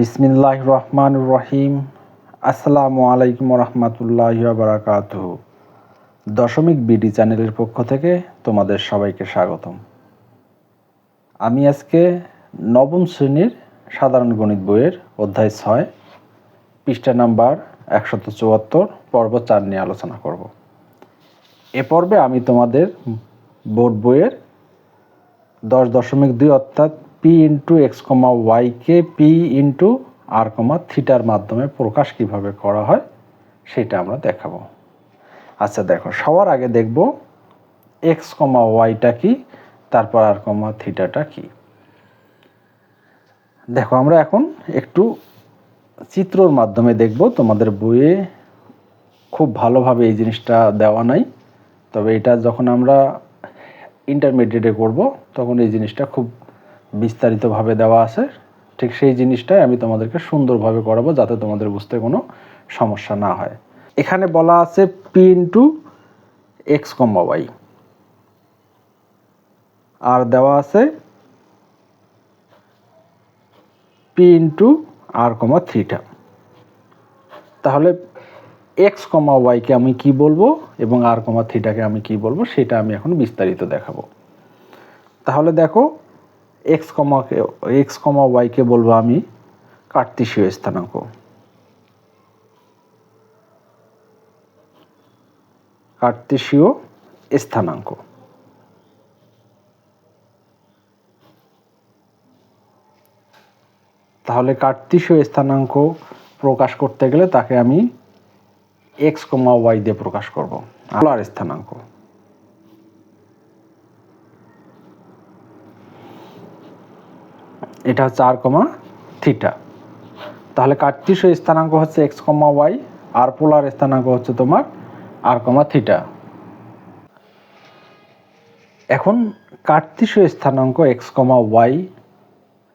বিসমিল্লাহ রহমান রহিম আসসালামু আলাইকুম রহমতুল্লাহ বারাকাত দশমিক বিডি চ্যানেলের পক্ষ থেকে তোমাদের সবাইকে স্বাগতম। আমি আজকে নবম শ্রেণির সাধারণ গণিত বইয়ের অধ্যায় ছয়, পৃষ্ঠা নাম্বার একশত চুয়াত্তর, পর্ব চার নিয়ে আলোচনা করব। এ পর্বে আমি তোমাদের বোর্ড বইয়ের দশ দশমিক দুই অর্থাৎ পি ইন্টু এক্স কমা ওয়াইকে পি ইন্টু আর কমা থিটার মাধ্যমে প্রকাশ কীভাবে করা হয়, সেটা আমরা দেখাবো। আচ্ছা দেখো, সবার আগে দেখব এক্স কমা ওয়াইটা কি, তারপর আর কমা থিটাটা কি। দেখো, আমরা এখন একটু চিত্রর মাধ্যমে দেখব, তোমাদের বইয়ে খুব ভালোভাবে এই জিনিসটা দেওয়া নাই, তবে এটা যখন আমরা ইন্টারমিডিয়েটে করব, তখন এই জিনিসটা খুব বিস্তারিতভাবে দেওয়া আছে। ঠিক সেই জিনিসটাই আমি তোমাদেরকে সুন্দরভাবে করাবো যাতে তোমাদের বুঝতে কোনো সমস্যা না হয়। এখানে বলা আছে P into X comma Y R দেওয়া আছে পি ইন্টু আর কমা থ্রিটা তাহলে এক্স কমা ওয়াইকে আমি কি বলব এবং আর কমা থ্রিটাকে আমি কি বলব সেটা আমি এখন বিস্তারিত দেখাবো। তাহলে দেখো এক্স কমাকে এক্স কমা ওয়াইকে বলব আমি কার্তিসীয় স্থানাঙ্ক। কার্তিসীয় স্থানাঙ্ক। তাহলে কার্তিসীয় স্থানাঙ্ক প্রকাশ করতে গেলে তাকে আমি এক্স কমা ওয়াই দিয়ে প্রকাশ করব। আলার স্থানাঙ্ক। এটা হচ্ছে আর কমা থিটা। তাহলে কার্তিসীয় স্থানাঙ্ক হচ্ছে এক্স কমা ওয়াই আর পোলার স্থানাঙ্ক হচ্ছে তোমার আর কমা থিটা। এখন কার্তিসীয় স্থানাঙ্ক এক্স কমা ওয়াই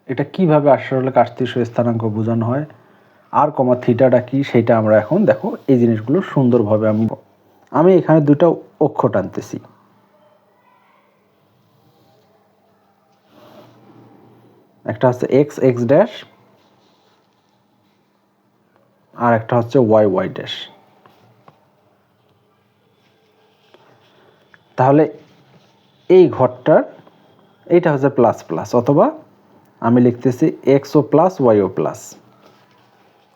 এটা কীভাবে আসলে কার্তিসীয় স্থানাঙ্ক বোঝানো হয়? আর কমা থিটাটা কি সেটা আমরা এখন দেখো, এই জিনিসগুলো সুন্দরভাবে আমি আমি এখানে দুটো অক্ষ টানতেছি একটা হচ্ছে এক্স এক্স ড্যাশ আর একটা হচ্ছে ওয়াই ওয়াই ড্যাশ তাহলে এই ঘরটার, এইটা হচ্ছে প্লাস প্লাস অথবা আমি লিখতেছি এক্স ও প্লাস ওয়াইও প্লাস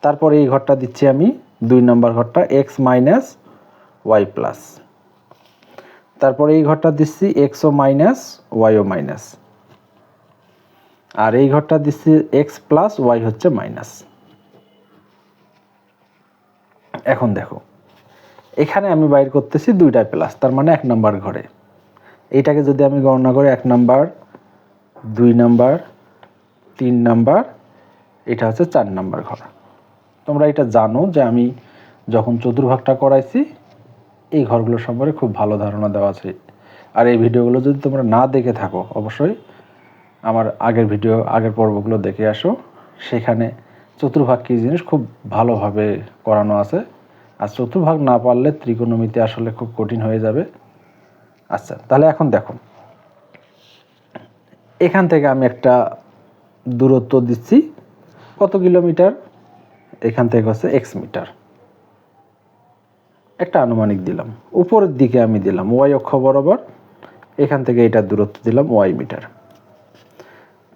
তারপর এই ঘরটা দিচ্ছি আমি দুই নম্বর ঘরটা এক্স মাইনাস ওয়াই প্লাস তারপরে এই ঘরটা দিচ্ছি এক্স ও মাইনাস ওয়াইও মাইনাস আর এই ঘরটা দিচ্ছি এক্স প্লাস ওয়াই হচ্ছে মাইনাস এখন দেখো, এখানে আমি বাইর করতেছি দুইটা প্লাস তার মানে এক নাম্বার ঘরে। এইটাকে যদি আমি গণনা করি এক নাম্বার দুই নাম্বার তিন নাম্বার এটা হচ্ছে চার নাম্বার ঘর। তোমরা এটা জানো যে আমি যখন চতুর্ভাগটা করাইছি, এই ঘরগুলো সম্পর্কে খুব ভালো ধারণা দেওয়া আছে। আর এই ভিডিওগুলো যদি তোমরা না দেখে থাকো, অবশ্যই আমার আগের ভিডিও আগের পর্বগুলো দেখে আসো। সেখানে চতুর্ভাগ কী জিনিস খুব ভালোভাবে করানো আছে। আর চতুর্ভাগ না পারলে ত্রিকোণমিতি আসলে খুব কঠিন হয়ে যাবে। আচ্ছা তাহলে এখন দেখো। এখান থেকে আমি একটা দূরত্ব দিচ্ছি। কত কিলোমিটার? এখান থেকে হচ্ছে এক্স মিটার। একটা আনুমানিক দিলাম। উপরের দিকে আমি দিলাম ওয়াই অক্ষ বরাবর। এখান থেকে এটা দূরত্ব দিলাম ওয়াই মিটার।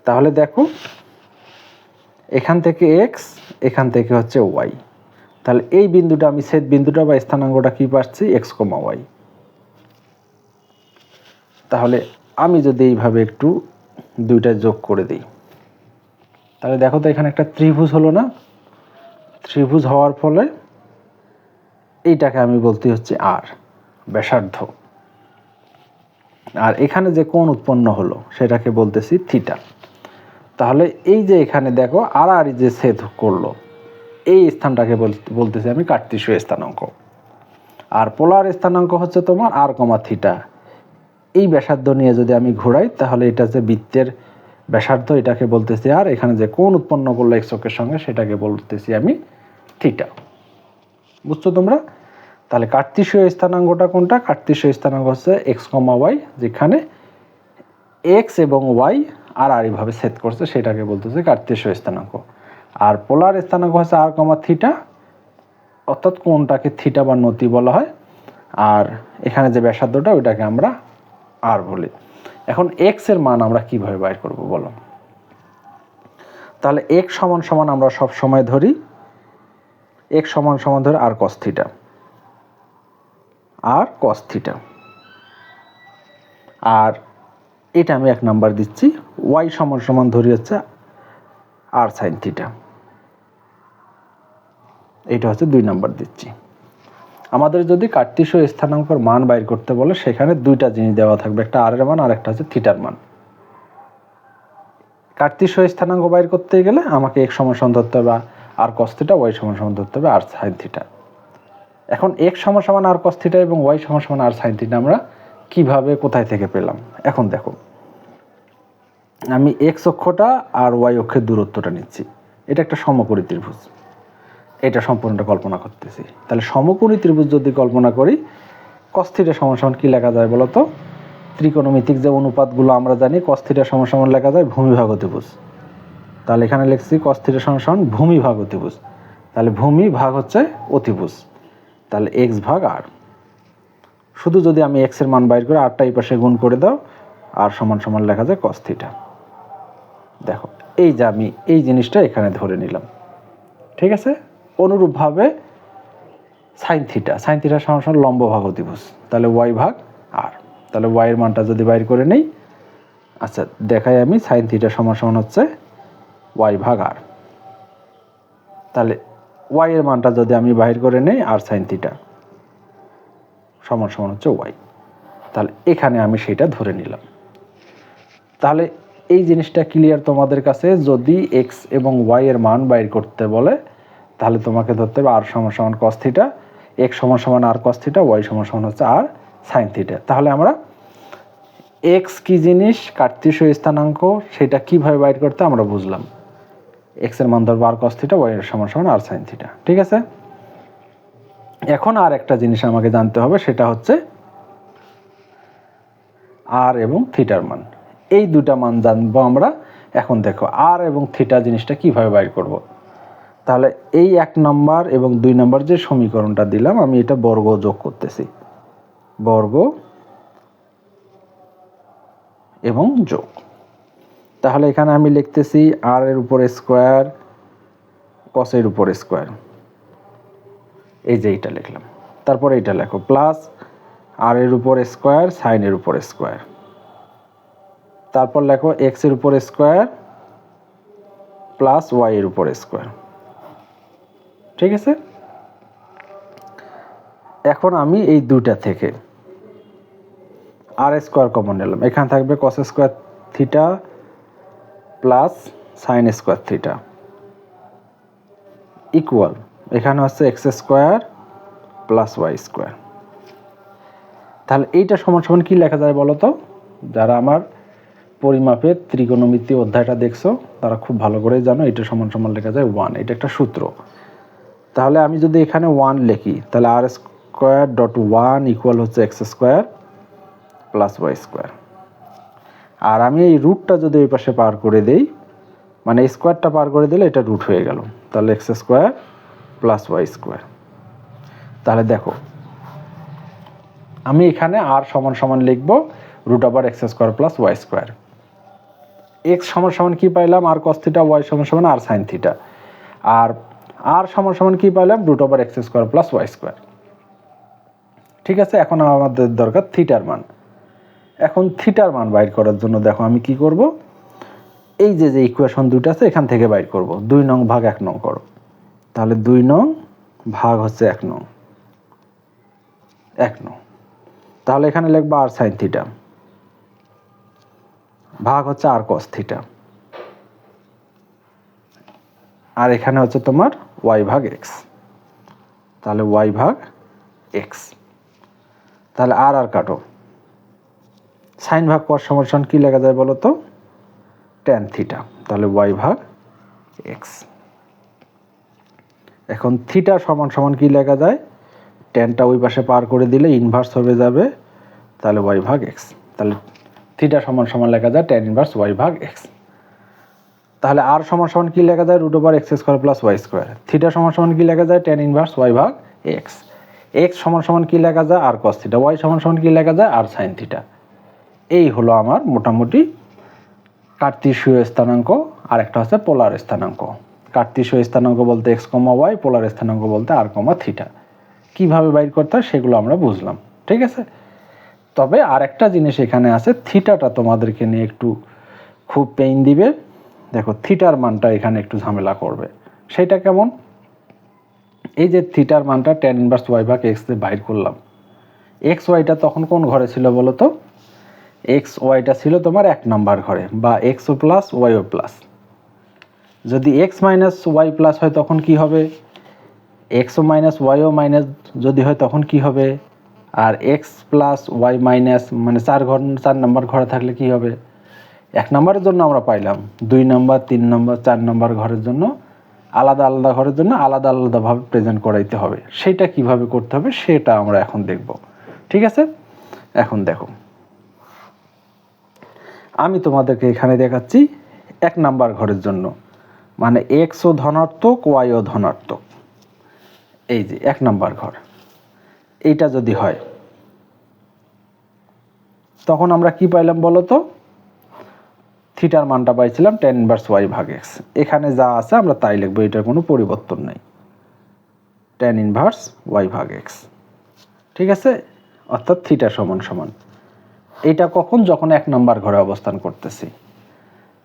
তাহলে দেখো, এখান থেকে এক্স এখান থেকে হচ্ছে ওয়াই তাহলে এই বিন্দুটা আমি সেট বিন্দুটা বা স্থানাঙ্গটা কি পাচ্ছি? এক্স কমা ওয়াই তাহলে আমি যদি এইভাবে একটু দুইটা যোগ করে দিই। তাহলে দেখো তো এখানে একটা ত্রিভুজ হলো না? ত্রিভুজ হওয়ার ফলে এইটাকে আমি বলতে হচ্ছে আর ব্যাসার্ধ। আর এখানে যে কোণ উৎপন্ন হলো, সেটাকে বলতেছি থিটা তাহলে এই যে এখানে দেখো আর আর যে ছেদ করল, এই স্থানটাকে বলতেছি আমি কার্তিসীয় স্থানাঙ্ক। আর পোলার স্থানাঙ্ক হচ্ছে তোমার আর কমা থিটা। এই ব্যাসার্ধ নিয়ে যদি আমি ঘোরাই, তাহলে এটা যে বৃত্তের ব্যাসার্ধ, এটাকে বলতেছি আর এখানে যে কোন উৎপন্ন করল এক্সকের সঙ্গে, সেটাকে বলতেছি আমি থিটা। বুঝছ তোমরা? তাহলে কার্তিসীয় স্থানাঙ্গটা কোনটা? কার্তিসীয় স্থানাঙ্গ হচ্ছে এক্স কমা ওয়াই যেখানে এক্স এবং ওয়াই আর আর এইভাবে সেট করছে, সেটাকে বলতেছে কার্তিসীয় স্থানাঙ্ক। আর পোলার স্থানাঙ্ক হচ্ছে আর কমা থিটা অর্থাৎ কোনটাকে থিটা বা নতি বলা হয়। আর এখানে যে ব্যাসার্ধটা, ওইটাকে আমরা আর বলি। এখন এক্সের মান আমরা কীভাবে বাইর করব বলো? তাহলে এক্স সমান সমান আমরা সব সময় ধরি। এক্স সমান সমান ধরে আর কস থিটা আর কস থিটা আর এটা আমি এক নাম্বার দিচ্ছি। ওয়াই সমান সমান ধরি হচ্ছে আর সাইন থিটা এটা হচ্ছে দুই নাম্বার দিচ্ছি। আমাদের যদি কার্তিস স্থানাঙ্কর মান বাইর করতে বলে, সেখানে দুইটা জিনিস দেওয়া থাকবে, একটা আর এর মান আর একটা হচ্ছে থিটার মান। কার্তিস স্থানাঙ্ক বাইর করতে গেলে আমাকে এক সমান সমান ধরতে হবে, আর কস থিটা ওয়াই সমান সমান ধরতে হবে, আর সাইন থিটা এখন এক সমান সমান, আর কস থিটা এবং ওয়াই সমান সমান, আর সাইন থিটা আমরা কীভাবে, কোথায় থেকে পেলাম? এখন দেখো। আমি এক্স অক্ষটা আর ওয়াই অক্ষের দূরত্বটা নিচ্ছি। এটা একটা সমকোণী ত্রিভুজ। এটা সম্পূর্ণটা কল্পনা করতেছি। তাহলে সমকোণী ত্রিভুজ যদি কল্পনা করি কস্থিটা সমান সমান কী লেখা যায় বলো তো? ত্রিকোণমিতিক যে অনুপাতগুলো আমরা জানি কস্থিটা সমান সমান লেখা যায় ভূমিভাগ অতিভুজ তাহলে এখানে লিখছি কস্থিটা সমান সমান ভূমিভাগ অতিভুজ তাহলে ভূমি ভাগ হচ্ছে অতিভুজ। তাহলে এক্স ভাগ আর শুধু যদি আমি এক্সের মান বাইর করে আটটা এই পাশে গুণ করে দাও, আর সমান সমান লেখা যায় কস্থিটা দেখো, এই যে আমি এই জিনিসটা এখানে ধরে নিলাম। ঠিক আছে? অনুরূপভাবে সাইন থিটা সাইন থিটা সমান সমান লম্ব ভাগ অতিভুজ। তাহলে ওয়াই ভাগ আর তাহলে ওয়াইয়ের মানটা যদি বাইর করে নেই আচ্ছা দেখাই আমি সাইন থিটা সমান সমান হচ্ছে ওয়াই ভাগ আর তাহলে ওয়াইয়ের মানটা যদি আমি বাইর করে নেই আর সাইন থিটা সমান সমান হচ্ছে ওয়াই তাহলে এখানে আমি সেটা ধরে নিলাম। তাহলে এই জিনিসটা ক্লিয়ার তোমাদের কাছে? যদি এক্স এবং ওয়াই এর মান বাইর করতে বলে, তাহলে তোমাকে ধরতে হবে আর সমান সমান কস থিটা এক্স সমান সমান আর কস থিটা ওয়াই সমান সমান হচ্ছে আর সাইন থিটা তাহলে আমরা এক্স কি জিনিস কার্তিসীয় স্থানাঙ্ক, সেটা কীভাবে বাইর করতে আমরা বুঝলাম। এক্সের মান ধরবো আর কস থিটা ওয়াই এর সমান সমান আর সাইন থিটা ঠিক আছে? এখন আর একটা জিনিস আমাকে জানতে হবে, সেটা হচ্ছে আর এবং থিটার মান। এই দুটা মান জানব আমরা। এখন দেখো আর এবং থিটা জিনিসটা কীভাবে বাইর করব। তাহলে এই এক নম্বর এবং দুই নম্বর যে সমীকরণটা দিলাম, আমি এটা বর্গ যোগ করতেছি। বর্গ এবং যোগ। তাহলে এখানে আমি লিখতেছি আর এর উপর স্কোয়ার কসের উপর স্কোয়ার এই যে এইটা লিখলাম। তারপরে এইটা লেখো প্লাস আর এর উপর স্কোয়ার সাইনের উপর স্কোয়ার তারপর লেখো এক্সের উপর স্কোয়ার প্লাস ওয়াই এর উপর স্কোয়ার ঠিক আছে? এখন আমি এই দুইটা থেকে আর স্কোয়ার কমন নিলাম। এখানে থাকবে cos square theta plus sine square theta equal এখানে হচ্ছে X square plus Y square. তাহলে এইটা সমান সমান কী লেখা যায় বলো তো যারা আমার পরিমাপের ত্রিকোণমিতি অধ্যায়টা দেখছ, তারা খুব ভালো করে জানো এটা সমান সমান লেখা যায় ওয়ান এটা একটা সূত্র। তাহলে আমি যদি এখানে ওয়ান লিখি, তাহলে R square dot one equal হচ্ছে X square plus Y square. আর আমি এই রুটটা যদি ওই পাশে পার করে দেই মানে স্কোয়ারটা পার করে দিলে এটা রুট হয়ে গেল। তাহলে X square plus Y square তাহলে দেখো, আমি এখানে আর সমান সমান লিখব root over X square plus Y square X সমান সমান কী পাইলাম? আর কস থিটা ওয়াই সমান সমান আর সাইন থিটা আর আর সমান সমান কী পাইলাম? Root over X square plus Y square ঠিক আছে, এখন আমাদের দরকার থিটার মান। এখন থিটার মান বাইর করার জন্য দেখো আমি কি করব? এই যে যে ইকুয়েশন দুটো আছে, এখান থেকে বাইর করব। দুই নং ভাগ, এক নং করো। তাহলে দুই নং ভাগ হচ্ছে এক নং। এক নং। তাহলে এখানে লিখব আর সাইন থিটা ভাগ হচ্ছে আর কস থিটা আর এখানে হচ্ছে তোমার ওয়াই ভাগ এক্স তাহলে ওয়াই ভাগ এক্স তাহলে আর আর কাটো। সাইন ভাগ কস সমর্ষণ কী লেখা যায় বলো তো ট্যান থিটা তাহলে ওয়াই ভাগ এক্স এখন থিটা সমান সমান কি লেখা যায়? টেনটা ওই পাশে পার করে দিলে ইনভার্স হয়ে যাবে, তাহলে ওয়াই ভাগ এক্স তাহলে থিটা সমান সমান লেখা যায় টেন ইনভার্স ওয়াই ভাগ এক্স তাহলে আর সমান সমান কি লেখা যায়? Root over X square plus Y square theta সমান সমান কি লেখা যায়? টেন ইনভার্স ওয়াই ভাগ এক্স এক্স সমান সমান কি লেখা যায়? আর কস থিটা ওয়াই সমান সমান কি লেখা যায়? আর সাইন থিটা এই হলো আমার মোটামুটি কার্তিসীয় স্থানাঙ্ক আর একটা হচ্ছে পোলার স্থানাঙ্ক। কার্তিসীয় স্থানাঙ্ক বলতে এক্স কমা ওয়াই পোলার স্থানাঙ্ক বলতে আর কমা থিটা কীভাবে বাইর করতে হয় সেগুলো আমরা বুঝলাম, ঠিক আছে? তবে আর একটা জিনিস এখানে আছে থিটাটা তোমাদেরকে নিয়ে একটু খুব পেইন দিবে। দেখো থিটার মানটা এখানে একটু ঝামেলা করবে। সেটা কেমন? এই যে থিটার মানটা টেন ইনভার্স ওয়াই ভাগ এক্স দিয়ে বাইর করলাম। এক্স ওয়াইটা তখন কোন ঘরে ছিল বলো তো? এক্স ওয়াইটা ছিল তোমার এক নাম্বার ঘরে, বা এক্সও প্লাস ওয়াইও প্লাস যদি এক্স মাইনাস ওয়াই প্লাস হয়, তখন কি হবে? এক্সও মাইনাস ওয়াইও মাইনাস যদি হয়, তখন কি হবে? আর এক্স প্লাস ওয়াই মাইনাস মানে চার ঘর, চার নাম্বার ঘরে থাকলে কি হবে? এক নম্বরের জন্য আমরা পাইলাম। দুই নম্বর তিন নম্বর চার নম্বর ঘরের জন্য আলাদা আলাদা ঘরের জন্য আলাদা আলাদাভাবে প্রেজেন্ট করাইতে হবে। সেটা কীভাবে করতে হবে, সেটা আমরা এখন দেখব। ঠিক আছে? এখন দেখো। আমি তোমাদেরকে এখানে দেখাচ্ছি এক নাম্বার ঘরের জন্য। মানে এক্সও ধনাত্মক ওয়াইও ধনাত্মক। এই যে, এক নাম্বার ঘর। এইটা যদি হয়, তখন আমরা কি পাইলাম বলো তো থিটার মানটা পাইছিলাম টেন ইনভার্স ওয়াই ভাগ এক্স এখানে যা আছে আমরা তাই লিখব, এটার কোনো পরিবর্তন নেই। টেন ইনভার্স ওয়াই ভাগ এক্স ঠিক আছে? অর্থাৎ থিটা সমান সমান। এটা কখন? যখন এক নাম্বার ঘরে অবস্থান করতেছি।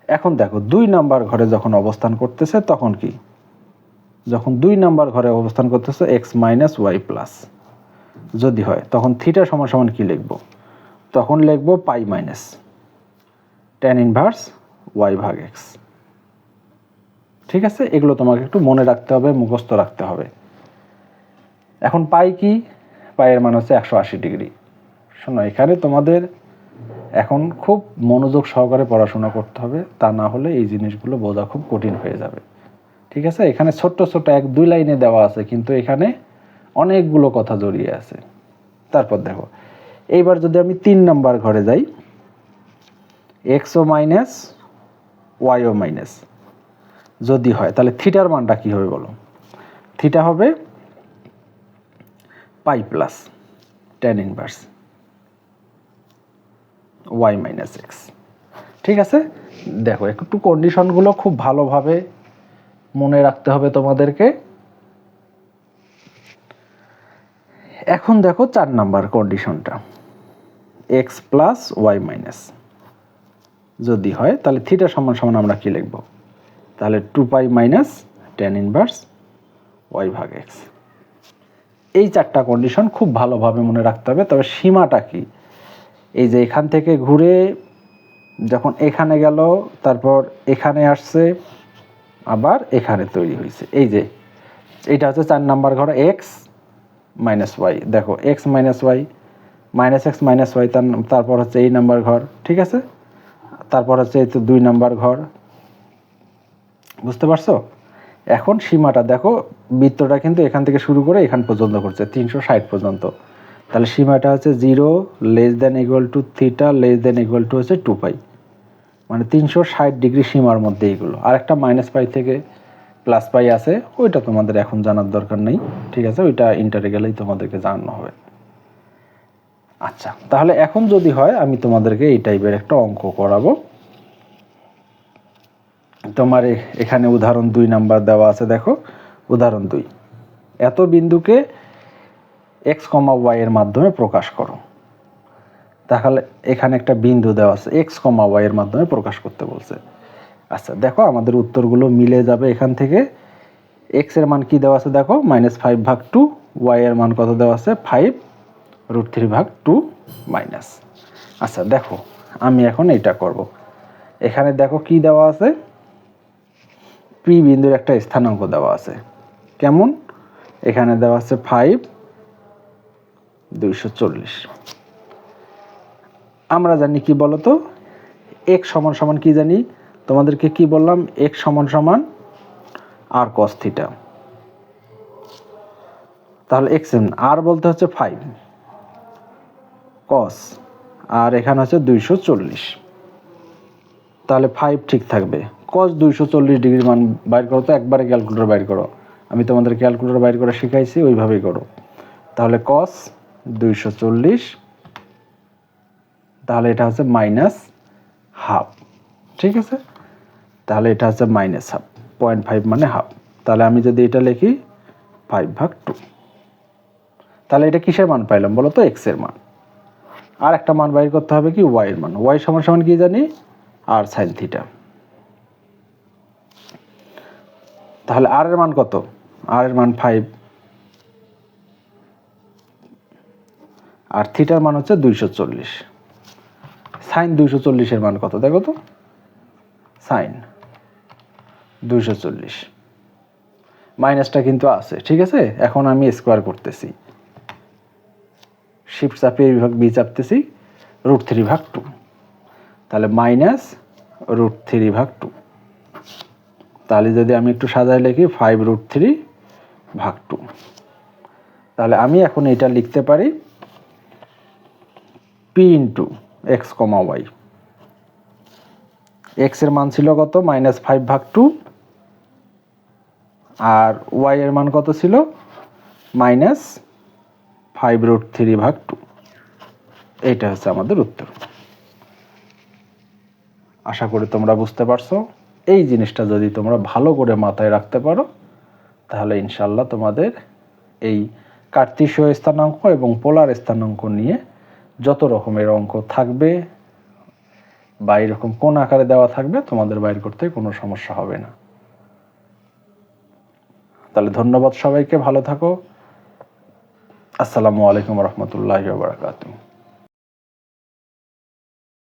এখন দেখো, দুই নাম্বার ঘরে যখন অবস্থান করতেছে, তখন কি? যখন দুই নাম্বার ঘরে অবস্থান করতেছে এক্স মাইনাস ওয়াই প্লাস যদি হয়, তখন থিটা সমান সমান কি লিখব? তখন লিখব pi minus tan inverse Y ভাগ এক্স ঠিক আছে? এগুলো তোমাকে একটু মনে রাখতে হবে, মুখস্থ রাখতে হবে। এখন পাই কি? পায়ের মান হচ্ছে একশো আশি ডিগ্রি। শোনো, এখানে তোমাদের এখন খুব মনোযোগ সহকারে পড়াশোনা করতে হবে, তা না হলে এই জিনিসগুলো বোঝা খুব কঠিন হয়ে যাবে। ঠিক আছে? এখানে ছোট্ট ছোট্ট এক, দুই লাইনে দেওয়া আছে, কিন্তু এখানে অনেকগুলো কথা জড়িয়ে আছে। তারপর দেখো, এইবার যদি আমি তিন নাম্বার ঘরে যাই এক্সও মাইনাস ওয়াইও মাইনাস যদি হয়, তাহলে থিটার মানটা কী হবে বলো? থিটা হবে pi plus tan inverse. Y minus X ঠিক আছে? দেখো, একটু কন্ডিশনগুলো খুব ভালোভাবে মনে রাখতে হবে তোমাদেরকে। এখন দেখো চার নাম্বার কন্ডিশনটা এক্স প্লাস ওয়াই মাইনাস যদি হয়, তাহলে থিটা সমান সমান আমরা কি লিখব? তাহলে two pi minus tan inverse Y ভাগ এক্স এই চারটা কন্ডিশন খুব ভালোভাবে মনে রাখতে হবে, তবে সীমাটা কি? এই যে এখান থেকে ঘুরে যখন এখানে গেল, তারপর এখানে আসছে, আবার এখানে তৈরি হয়েছে। এই যে, এটা হচ্ছে চার নাম্বার ঘর এক্স মাইনাস ওয়াই দেখো X minus Y minus X minus Y তারপর হচ্ছে এই নাম্বার ঘর, ঠিক আছে? তারপর হচ্ছে এই তো দুই নাম্বার ঘর। বুঝতে পারছ? এখন সীমাটা দেখো, বৃত্তটা কিন্তু এখান থেকে শুরু করে এখান পর্যন্ত করছে তিনশো ষাট পর্যন্ত। তাহলে সীমাটা হচ্ছে zero less than equal to theta less than equal to হচ্ছে টু পাই মানে তিনশো ষাট ডিগ্রি সীমার মধ্যে এইগুলো আর একটা মাইনাস পাই থেকে প্লাস পাই আছে, ওইটা তোমাদের এখন জানার দরকার নেই। ঠিক আছে? ওইটা ইন্টারে গেলেই তোমাদেরকে জানানো হবে। আচ্ছা তাহলে এখন যদি হয়, আমি তোমাদেরকে এই টাইপের একটা অঙ্ক করাবো। তোমার এখানে উদাহরণ দুই নাম্বার দেওয়া আছে, দেখো। উদাহরণ দুই। এত বিন্দুকে এক্স কমা ওয়াই এর মাধ্যমে প্রকাশ করো। তাহলে এখানে একটা বিন্দু দেওয়া আছে এক্স কমা ওয়াই এর মাধ্যমে প্রকাশ করতে বলছে। আচ্ছা দেখো আমাদের উত্তরগুলো মিলে যাবে এখান থেকে। এক্সের মান কি দেওয়া আছে দেখো মাইনাস ফাইভ ভাগ টু ওয়াই এর মান কত দেওয়া আছে? ফাইভ রুট থ্রি ভাগ টু মাইনাস আচ্ছা দেখো, আমি এখন এটা করব। এখানে দেখো কি দেওয়া আছে? পি বিন্দুর একটা স্থানাঙ্ক দেওয়া আছে। কেমন? এখানে দেওয়া আছে ফাইভ দুইশো চল্লিশ। আমরা জানি কি বলতো? এক সমান সমান কি জানি? তোমাদেরকে কি বললাম? এক সমান সমান আর কস থিটা তাহলে এক্স আর বলতে হচ্ছে ফাইভ কস আর এখানে হচ্ছে দুইশো চল্লিশ। তাহলে ফাইভ ঠিক থাকবে। কস দুইশো চল্লিশ ডিগ্রি মান বাইর করো তো, একবারে ক্যালকুলেটর বাইর করো। আমি তোমাদের ক্যালকুলেটর বাইর করা শিখাইছি, ওইভাবেই করো। তাহলে কস দুইশো চল্লিশ। তাহলে এটা হচ্ছে মাইনাস হাফ। ঠিক আছে? তাহলে এটা হচ্ছে মাইনাস হাফ। পয়েন্ট ফাইভ মানে হাফ। তাহলে আমি যদি এটা লিখি, ফাইভ ভাগ টু। তাহলে এটা কিসের মান পাইলাম বলো তো? এক্সের মান। আর একটা মান বাইর করতে হবে কি? ওয়াই এর মান। ওয়াই সমান সমান কি জানি? আর সাইন থিটা তাহলে আর এর মান কত? আর এর মান ফাইভ আর থিটার মান হচ্ছে দুইশো চল্লিশ। সাইন দুইশো চল্লিশের মান কত? দেখো তো। সাইন দুইশো চল্লিশ। মাইনাসটা কিন্তু আছে, ঠিক আছে? এখন আমি স্কোয়ার করতেছি। শিফট চাপিয়ে বিভাগ বি চাপতেছি, রুট থ্রি ভাগ টু। তাহলে মাইনাস রুট থ্রি ভাগ টু। তাহলে যদি আমি একটু সাজায় লিখি, ফাইভ রুট থ্রি ভাগ টু। তাহলে আমি এখন এটা লিখতে পারি P into X comma Y এক্সের মান ছিল কত? মাইনাস ফাইভ ভাগ টু আর ওয়াই এর মান কত ছিল? মাইনাস ফাইভ রুট থ্রি ভাগ টু এইটা হচ্ছে আমাদের উত্তর। আশা করি তোমরা বুঝতে পারছ। এই জিনিসটা যদি তোমরা ভালো করে মাথায় রাখতে পারো, তাহলে ইনশাল্লাহ তোমাদের এই কার্তিসীয় স্থানাঙ্ক এবং পোলার স্থানাঙ্ক নিয়ে যত রকমের অঙ্ক থাকবে বা এরকম কোন আকারে দেওয়া থাকবে, তোমাদের বাইর করতে কোনো সমস্যা হবে না। তাহলে ধন্যবাদ সবাইকে, ভালো থাকো। আসসালামু আলাইকুম রহমতুল্লাহ বারাকাতুহ।